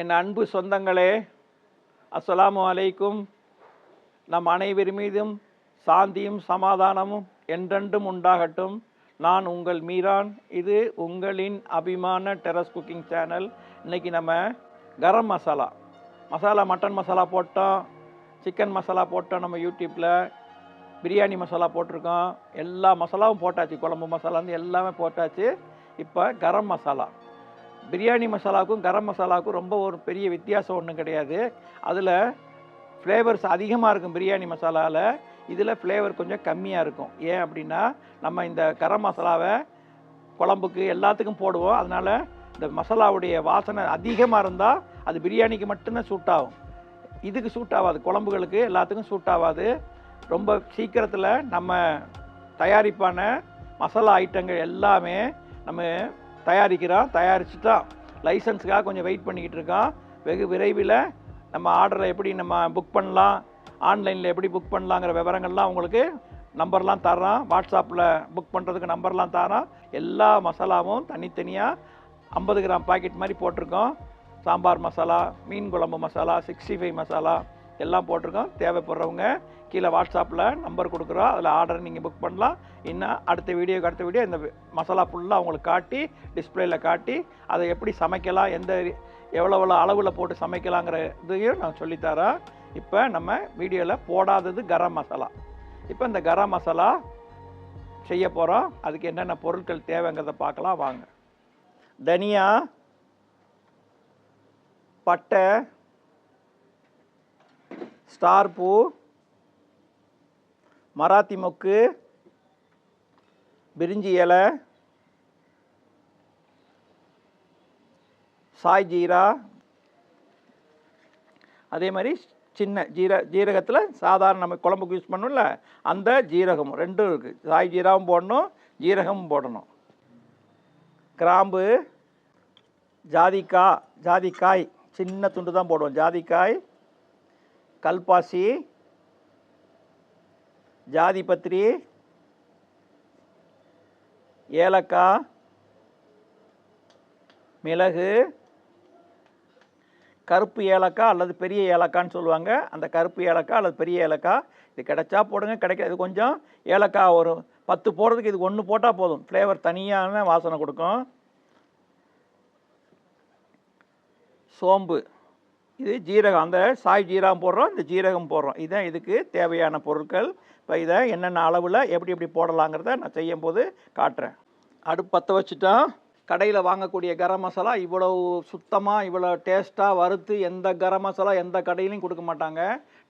என் அன்பு சொந்தங்களே அஸ்ஸலாமு அலைக்கும். நம் அனைவர் மீதும் சாந்தியும் சமாதானமும் என்றென்றும் உண்டாகட்டும். நான் உங்கள் மீரான். இது உங்களின் அபிமான டெரஸ் குக்கிங் சேனல். இன்றைக்கி நம்ம கரம் மசாலா. மசாலா மட்டன் மசாலா போட்டோம் சிக்கன் மசாலா போட்டோம் நம்ம யூடியூப்பில் பிரியாணி மசாலா போட்டிருக்கோம். எல்லா மசாலாவும் போட்டாச்சு. குழம்பு மசாலாந்து எல்லாமே போட்டாச்சு. இப்போ கரம் மசாலா. பிரியாணி மசாலாவுக்கும் கரம் மசாலாவுக்கும் ரொம்ப ஒரு பெரிய வித்தியாசம் ஒன்றும் கிடையாது. அதில் ஃப்ளேவர்ஸ் அதிகமாக இருக்கும் பிரியாணி மசாலாவில் இதில் ஃப்ளேவர் கொஞ்சம் கம்மியாக இருக்கும். ஏன் அப்படின்னா நம்ம இந்த கரம் மசாலாவை குழம்புக்கு எல்லாத்துக்கும் போடுவோம். அதனால் இந்த மசாலாவுடைய வாசனை அதிகமாக இருந்தால் அது பிரியாணிக்கு மட்டும்தான் சூட் ஆகும் இதுக்கு சூட் ஆகாது குழம்புகளுக்கு எல்லாத்துக்கும் சூட் ஆகாது ரொம்ப சீக்கிரத்தில் நம்ம தயாரிப்பான மசாலா ஐட்டங்கள் எல்லாமே நம்ம தயாரிக்கிறான் தயாரிச்சுட்டான் லைசன்ஸுக்காக கொஞ்சம் வெயிட் பண்ணிக்கிட்டு இருக்கான் வெகு விரைவில் நம்ம ஆர்டரை எப்படி நம்ம புக் பண்ணலாம் ஆன்லைனில் எப்படி புக் பண்ணலாங்கிற விவரங்கள்லாம் உங்களுக்கு நம்பர்லாம் தரான் வாட்ஸ்அப்பில் புக் பண்ணுறதுக்கு நம்பர்லாம் தரான் எல்லா மசாலாவும் தனித்தனியாக ஐம்பது கிராம் பாக்கெட் மாதிரி போட்டிருக்கோம். சாம்பார் மசாலா மீன் குழம்பு மசாலா சிக்ஸ்டி ஃபைவ் மசாலா எல்லாம் போட்டிருக்கோம். தேவைப்படுறவங்க கீழே வாட்ஸ்அப்பில் நம்பர் கொடுக்குறோம். அதில் ஆர்டர் நீங்கள் புக் பண்ணலாம். இன்னும் அடுத்த வீடியோக்கு அடுத்த வீடியோ இந்த மசாலா ஃபுல்லாக அவங்களுக்கு காட்டி டிஸ்பிளேயில் காட்டி அதை எப்படி சமைக்கலாம் எந்த எவ்வளோ எவ்வளோ அளவில் போட்டு சமைக்கலாங்கிற இதையும் நான் சொல்லித்தரேன். இப்போ நம்ம வீடியோவில் போடாதது கரம் மசாலா. இப்போ இந்த கரம் மசாலா செய்ய போகிறோம். அதுக்கு என்னென்ன பொருட்கள் தேவைங்கிறத பார்க்கலாம். வாங்க. தனியா பட்டை ஸ்டார் பூ மராத்தி மொக்கு பிரிஞ்சி இலை சாய் ஜீரா அதே மாதிரி சின்ன ஜீர ஜீரகத்தில் சாதாரண நம்ம குழம்புக்கு யூஸ் பண்ணோம்ல அந்த ஜீரகம் ரெண்டும் இருக்குது சாய் ஜீராவும் போடணும் ஜீரகமும் போடணும். கிராம்பு ஜாதிக்காய் ஜாதிக்காய் சின்ன துண்டு தான் போடுவோம். ஜாதிக்காய் கல்பாசி ஜாதிபத்திரி ஏலக்காய் மிளகு கருப்பு ஏலக்காய் அல்லது பெரிய ஏலக்கான்னு சொல்லுவாங்க. அந்த கருப்பு ஏலக்காய் அல்லது பெரிய ஏலக்காய் இது கிடைச்சா போடுங்க கிடைக்காது கொஞ்சம் ஏலக்காய் ஒரு பத்து போடுறதுக்கு இது ஒன்று போட்டால் போதும். ஃப்ளேவர் தனியான வாசனை கொடுக்கும். சோம்பு. இது ஜீரகம். அந்த சாய் ஜீரகம் போடுறோம் இந்த ஜீரகம் போடுறோம். இதுதான் இதுக்கு தேவையான பொருட்கள் இப்போ இதை என்னென்ன அளவில் எப்படி எப்படி போடலாங்கிறத நான் செய்யும்போது காட்டுறேன். அடுப்பு பற்ற வச்சுட்டோம் கடையில் வாங்கக்கூடிய கரம் மசாலா இவ்வளோ சுத்தமாக இவ்வளோ டேஸ்ட்டாக வறுத்து எந்த கரம் மசாலா எந்த கடையிலையும் கொடுக்க மாட்டாங்க.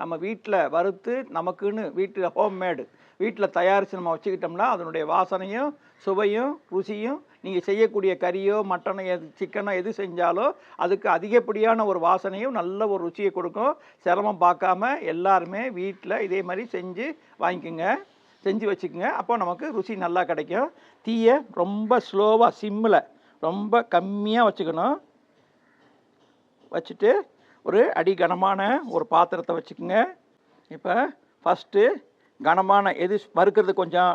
நம்ம வீட்டில் வறுத்து நமக்குன்னு வீட்டில் ஹோம்மேடு வீட்டில் தயாரித்து நம்ம வச்சுக்கிட்டோம்னா அதனுடைய வாசனையும் சுவையும் ருசியும் நீங்கள் செய்யக்கூடிய கறியோ மட்டனோ எது சிக்கனோ எது செஞ்சாலோ அதுக்கு அதிகப்படியான ஒரு வாசனையும் நல்ல ஒரு ருசியை கொடுக்கும். சிரமம் பார்க்காம எல்லாருமே வீட்டில் இதே மாதிரி செஞ்சு வாங்கிக்கோங்க. செஞ்சு வச்சுக்கோங்க. அப்போ நமக்கு ருசி நல்லா கிடைக்கும். தீயை ரொம்ப ஸ்லோவாக சிம்மில் ரொம்ப கம்மியாக வச்சுக்கணும். வச்சுட்டு ஒரு அடி கனமான ஒரு பாத்திரத்தை வச்சுக்கோங்க. இப்போ ஃபஸ்ட்டு கனமான எது வறுக்கிறது கொஞ்சம்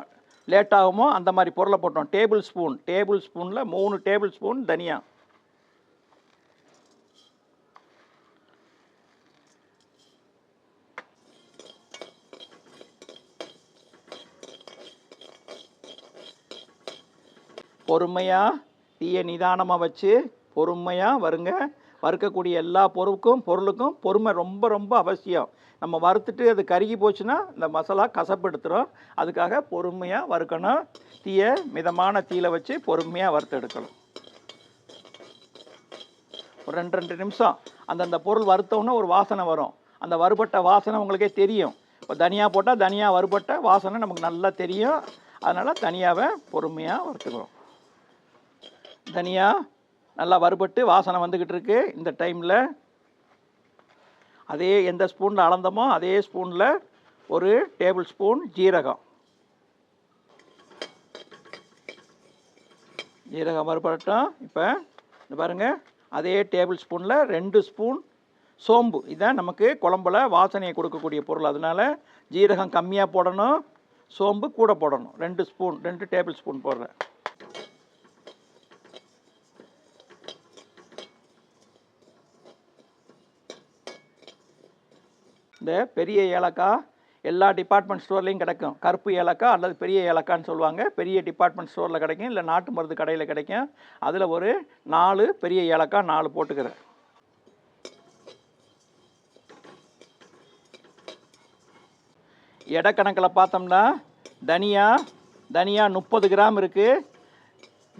லேட் ஆகுமோ அந்த மாதிரி பொருளை போட்டோம். Table spoon. டேபிள் ஸ்பூனில் மூணு டேபிள் ஸ்பூன் தனியா. பொறுமையாக தீயை நிதானமாக வச்சு பொறுமையாக வருங்க. வறுக்கக்கூடிய எல்லா பொருளுக்கும் பொருளுக்கும் பொறுமை ரொம்ப ரொம்ப அவசியம். நம்ம வறுத்துட்டு அது கருகி போச்சுன்னா இந்த மசாலா கசப்படுத்துகிறோம் அதுக்காக பொறுமையாக வறுக்கணும். தீயை மிதமான தீயில் வச்சு பொறுமையாக வறுத்து எடுக்கணும். ஒரு ரெண்டு ரெண்டு நிமிஷம். அந்தந்த பொருள் வறுத்தோன்னே ஒரு வாசனை வரும். அந்த வறுபட்ட வாசனை உங்களுக்கே தெரியும். இப்போ தனியாக போட்டால் தனியாக வறுபட்ட வாசனை நமக்கு நல்லா தெரியும். அதனால் தனியாவை பொறுமையாக வறுத்துக்கிறோம் தனியாக நல்லா வறுபட்டு வாசனை வந்துக்கிட்டு இருக்கு. இந்த டைமில் அதே எந்த ஸ்பூனில் அளந்தமோ அதே ஸ்பூனில் ஒரு டேபிள் ஸ்பூன் ஜீரகம். ஜீரகம் வறுபடட்டும் இப்போ இந்த பாருங்கள் அதே டேபிள் ஸ்பூனில் ரெண்டு ஸ்பூன் சோம்பு. இதான் நமக்கு குழம்புல வாசனையை கொடுக்கக்கூடிய பொருள். அதனால ஜீரகம் கம்மியாக போடணும் சோம்பு கூட போடணும். ரெண்டு ஸ்பூன் ரெண்டு டேபிள் ஸ்பூன் போடுறேன். இந்த பெரிய ஏலக்காய் எல்லா டிபார்ட்மெண்ட் ஸ்டோர்லேயும் கிடைக்கும். கருப்பு ஏலக்காய் அல்லது பெரிய ஏலக்கான்னு சொல்லுவாங்க. பெரிய டிபார்ட்மெண்ட் ஸ்டோரில் கிடைக்கும். இல்லை நாட்டு மருந்து கடையில் கிடைக்கும். அதில் ஒரு நாலு பெரிய ஏலக்காய் நாலு போட்டுக்கிறேன். எடை கணக்கில் பார்த்தோம்னா தனியா தனியா முப்பது கிராம் இருக்குது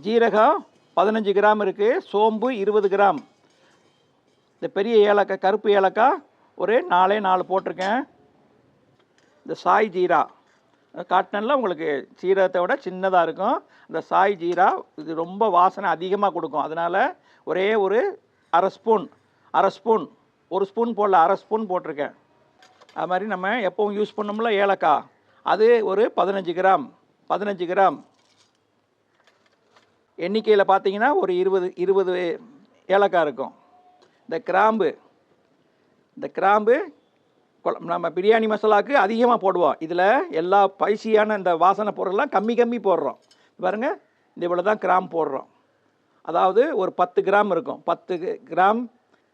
ஜீரகம் பதினஞ்சு கிராம் இருக்குது சோம்பு இருபது கிராம். இந்த பெரிய ஏலக்காய் கருப்பு ஏலக்காய் ஒரு நாலே நாலு போட்டிருக்கேன். இந்த சாய் ஜீரா காட்டனில் உங்களுக்கு சீரகத்தை விட சின்னதாக இருக்கும். இந்த சாய் ஜீரா இது ரொம்ப வாசனை அதிகமாக கொடுக்கும். அதனால் ஒரே ஒரு அரை ஸ்பூன் அரை ஸ்பூன் ஒரு ஸ்பூன் போடல அரை ஸ்பூன் போட்டிருக்கேன். அது மாதிரி நம்ம எப்பவும் யூஸ் பண்ணோம்ல ஏலக்காய். அது ஒரு பதினஞ்சு கிராம் பதினஞ்சு கிராம். எண்ணிக்கையில் பார்த்தீங்கன்னா ஒரு இருபது இருபது ஏலக்காய் இருக்கும். இந்த கிராம்பு இந்த கிராம்பு நம்ம பிரியாணி மசாலாவுக்கு அதிகமாக போடுவோம். இதில் எல்லா பைசியான இந்த வாசனை பொருள்லாம் கம்மி கம்மி போடுறோம். பாருங்கள் இந்த இவ்வளோ தான் கிராம் போடுறோம். அதாவது ஒரு பத்து கிராம் இருக்கும். பத்து கிராம்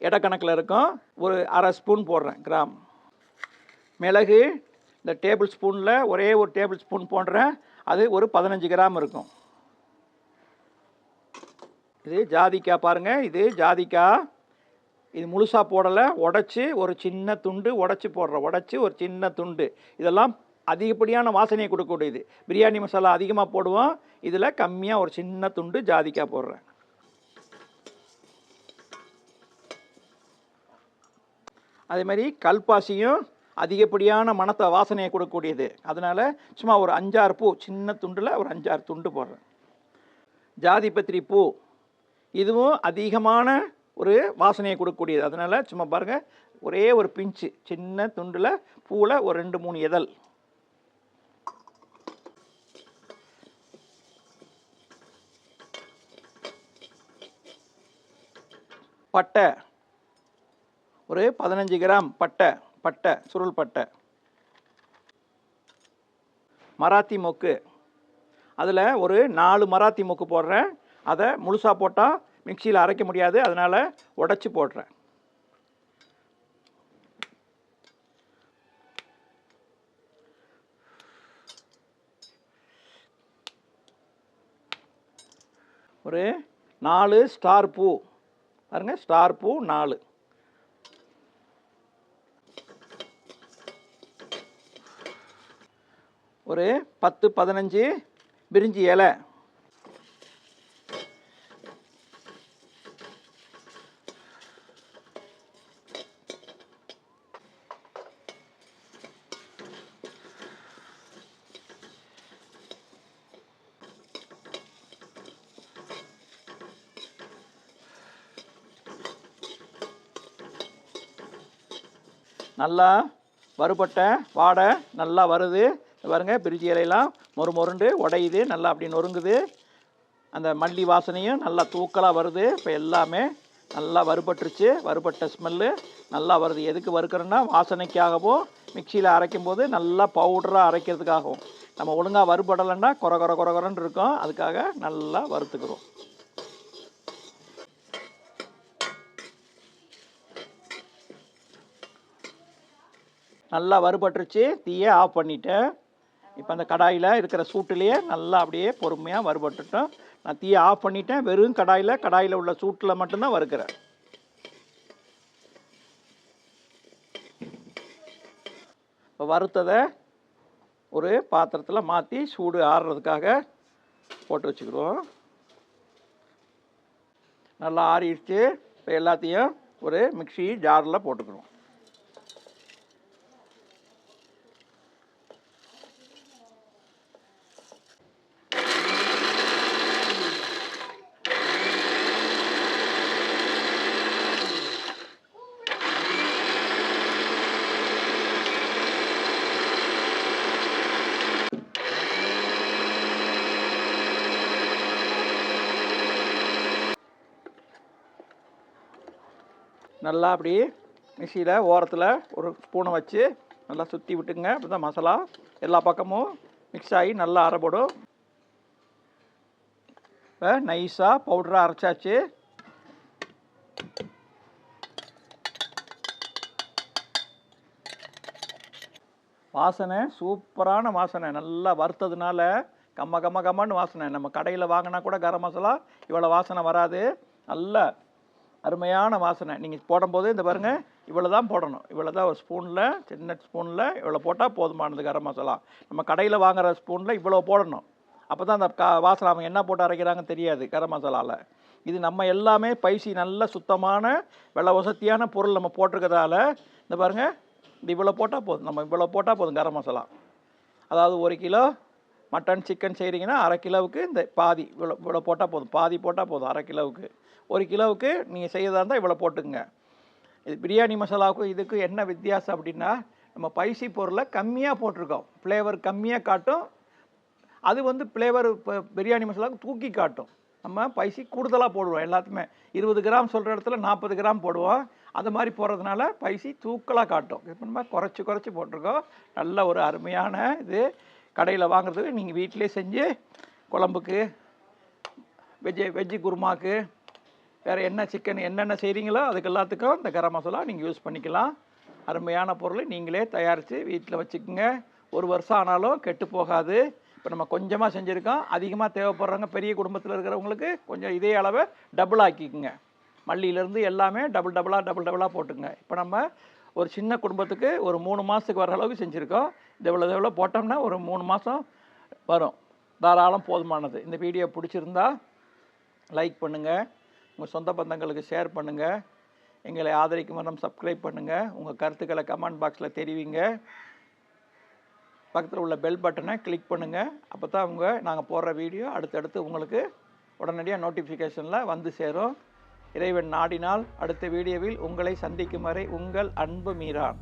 இடக்கணக்கில் இருக்கும். ஒரு அரை ஸ்பூன் போடுறேன் கிராம். மிளகு இந்த டேபிள் ஸ்பூனில் ஒரே ஒரு டேபிள் ஸ்பூன் போடுறேன். அது ஒரு பதினஞ்சு கிராம் இருக்கும். இது ஜாதிக்காய் பாருங்கள் இது ஜாதிக்காய். இது முழுசாக போடலை உடச்சி ஒரு சின்ன துண்டு உடச்சி போடுற உடச்சி ஒரு சின்ன துண்டு. இதெல்லாம் அதிகப்படியான வாசனையை கொடுக்கக்கூடியது. பிரியாணி மசாலா அதிகமாக போடுவோம். இதில் கம்மியாக ஒரு சின்ன துண்டு ஜாதிக்காய் போடுறேன். அதே மாதிரி கல்பாசியும் அதிகப்படியான மணத்தை வாசனையை கொடுக்கக்கூடியது. அதனால் சும்மா ஒரு அஞ்சாறு பூ சின்ன துண்டில் ஒரு அஞ்சாறு துண்டு போடுறேன். ஜாதிபத்திரி பூ. இதுவும் அதிகமான ஒரு வாசனையை கொடுக்கக்கூடியது. அதனால் சும்மா பாருங்கள் ஒரே ஒரு பிஞ்சு சின்ன துண்டில் பூவில் ஒரு ரெண்டு மூணு இதழ் பட்டை. ஒரு பதினஞ்சு கிராம் பட்டை பட்டை சுருள் பட்டை. மராத்தி மொக்கு. அதில் ஒரு நாலு மராத்தி மொக்கு போடுறேன். அதை முழுசாக போட்டால் மிக்சியில் அரைக்க முடியாது. அதனால் உடச்சி போடுறேன். ஒரு நாலு ஸ்டார் பூ. பாருங்க ஸ்டார் பூ நாலு. ஒரு பத்து பதினஞ்சு பிரிஞ்சி இலை. நல்லா வறுபட்ட வாடை நல்லா வருது. பாருங்கள் பாருங்க பிரிஞ்சி இலையெல்லாம் மொறு மொருண்டு உடையுது. நல்லா அப்படி நொறுங்குது. அந்த மல்லி வாசனையும் நல்லா தூக்கலாக வருது. இப்போ எல்லாமே நல்லா வறுபட்டுருச்சு. வறுபட்ட ஸ்மெல்லு நல்லா வருது. எதுக்கு வறுக்கிறோன்னா வாசனைக்காகவும் மிக்சியில் அரைக்கும் போது நல்லா பவுடராக அரைக்கிறதுக்காகவும். நம்ம ஒழுங்காக வறுபடலைன்னா கொர கொர கொர கொரன்னு இருக்கும். அதுக்காக நல்லா வறுத்துக்கிறோம். நல்லா வறுபட்டுருச்சு. தீயை ஆஃப் பண்ணிட்டேன். இப்போ அந்த கடாயில் இருக்கிற சூட்டுலேயே நல்லா அப்படியே பொறுமையாக வறுபட்டுட்டோம். நான் தீயை ஆஃப் பண்ணிட்டேன். வெறும் கடாயில் கடாயில் உள்ள சூட்டில் மட்டும்தான் வறுக்கிறேன். இப்போ வறுத்ததை ஒரு பாத்திரத்தில் மாற்றி சூடு ஆறுறதுக்காக போட்டு வச்சுக்கிடுவோம். நல்லா ஆறிடுச்சு. இப்போ எல்லாத்தையும் ஒரு மிக்ஸி ஜாரில் போட்டுக்கிறோம் நல்லா அப்படி மிக்சியில் ஓரத்தில் ஒரு ஸ்பூனை வச்சு நல்லா சுற்றி விட்டுங்க. அப்படி தான் மசாலா எல்லா பக்கமும் மிக்ஸ் ஆகி நல்லா அரைப்படும் இப்போ நைஸாக பவுடராக அரைச்சாச்சு. வாசனை சூப்பரான வாசனை. நல்லா வறுத்ததுனால கம்ம கம்ம கம்மன்னு வாசனை. நம்ம கடையில் வாங்கினா கூட கரம் மசாலா இவ்வளோ வாசனை வராது. நல்ல அருமையான வாசனை. நீங்கள் போடும்போது இந்த பாருங்கள் இவ்வளோ தான் போடணும். இவ்வளோ தான் ஒரு ஸ்பூனில் சின்ன ஸ்பூனில் இவ்வளோ போட்டால் போதுமானது கரம் மசாலா. நம்ம கடையில் வாங்குற ஸ்பூனில் இவ்வளோ போடணும். அப்போ தான் அந்த கா வாசனை அவங்க என்ன போட்டு அரைக்கிறாங்கன்னு தெரியாது கரம் மசாலாவில் இது நம்ம எல்லாமே பைசி நல்ல சுத்தமான வெள்ள வசதியான பொருள் நம்ம போட்டிருக்கிறதால இந்த பாருங்கள் இந்த இவ்வளோ போட்டால் போதும். நம்ம இவ்வளோ போட்டால் போதும் கரம் மசாலா. அதாவது ஒரு கிலோ மட்டன் சிக்கன் செய்கிறீங்கன்னா அரை கிலோவுக்கு இந்த பாதி இவ்வளோ இவ்வளோ போட்டால் போதும். பாதி போட்டால் போதும் அரை கிலோவுக்கு. ஒரு கிலோவுக்கு நீங்கள் செய்யறதா இருந்தால் இவ்வளோ போட்டுக்குங்க. இது பிரியாணி மசாலாவுக்கும் இதுக்கு என்ன வித்தியாசம் அப்படின்னா நம்ம பைசி பொருளை கம்மியாக போட்டிருக்கோம். ஃப்ளேவர் கம்மியாக காட்டும். அது வந்து ஃப்ளேவர் இப்போ பிரியாணி மசாலாவுக்கு தூக்கி காட்டும். நம்ம பைசி கூடுதலாக போடுவோம் எல்லாத்துக்குமே. இருபது கிராம் சொல்கிற இடத்துல நாற்பது கிராம் போடுவோம். அது மாதிரி போடுறதுனால பைசி தூக்கலாக காட்டும். இப்போ நம்ம குறைச்சி குறைச்சி போட்டிருக்கோம். நல்ல ஒரு அருமையான இது. கடையில் வாங்குறதுக்கு நீங்கள் வீட்டிலே செஞ்சு குழம்புக்கு வெஜ்ஜு வெஜ்ஜு குருமாக்கு வேறு என்ன சிக்கன் என்னென்ன செய்கிறீங்களோ அதுக்கு எல்லாத்துக்கும் இந்த கரம் மசாலா நீங்கள் யூஸ் பண்ணிக்கலாம். அருமையான பொருள் நீங்களே தயாரித்து வீட்டில் வச்சுக்கோங்க. ஒரு வருஷம் ஆனாலும் கெட்டு போகாது. இப்போ நம்ம கொஞ்சமாக செஞ்சுருக்கோம். அதிகமாக தேவைப்படுறவங்க பெரிய குடும்பத்தில் இருக்கிறவங்களுக்கு கொஞ்சம் இதே அளவை டபுள் ஆக்கிக்குங்க. மல்லியிலேருந்து எல்லாமே டபுள் டபுளாக டபுள் டபுளாக போட்டுங்க இப்போ நம்ம ஒரு சின்ன குடும்பத்துக்கு ஒரு மூணு மாதத்துக்கு வர அளவுக்கு செஞ்சுருக்கோம். இவ்வளோ இவ்வளோ போட்டோம்னா ஒரு மூணு மாதம் வரும். தாராளம் போதுமானது. இந்த வீடியோ பிடிச்சிருந்தா லைக் பண்ணுங்கள் உங்கள் சொந்த பந்தங்களுக்கு ஷேர் பண்ணுங்கள் எங்களை ஆதரிக்கும் வண்ணம் சப்ஸ்கிரைப் பண்ணுங்கள் உங்கள் கருத்துக்களை கமெண்ட் பாக்ஸில் தெரிவிங்க. பக்கத்தில் உள்ள பெல் பட்டனை கிளிக் பண்ணுங்கள் அப்போ தான் உங்கள் நாங்கள் போடுற வீடியோ அடுத்தடுத்து உங்களுக்கு உடனடியாக நோட்டிஃபிகேஷனில் வந்து சேரும். இறைவன் நாடினால் அடுத்த வீடியோவில் உங்களை சந்திக்கும் வரை உங்கள் அன்பு மீறான்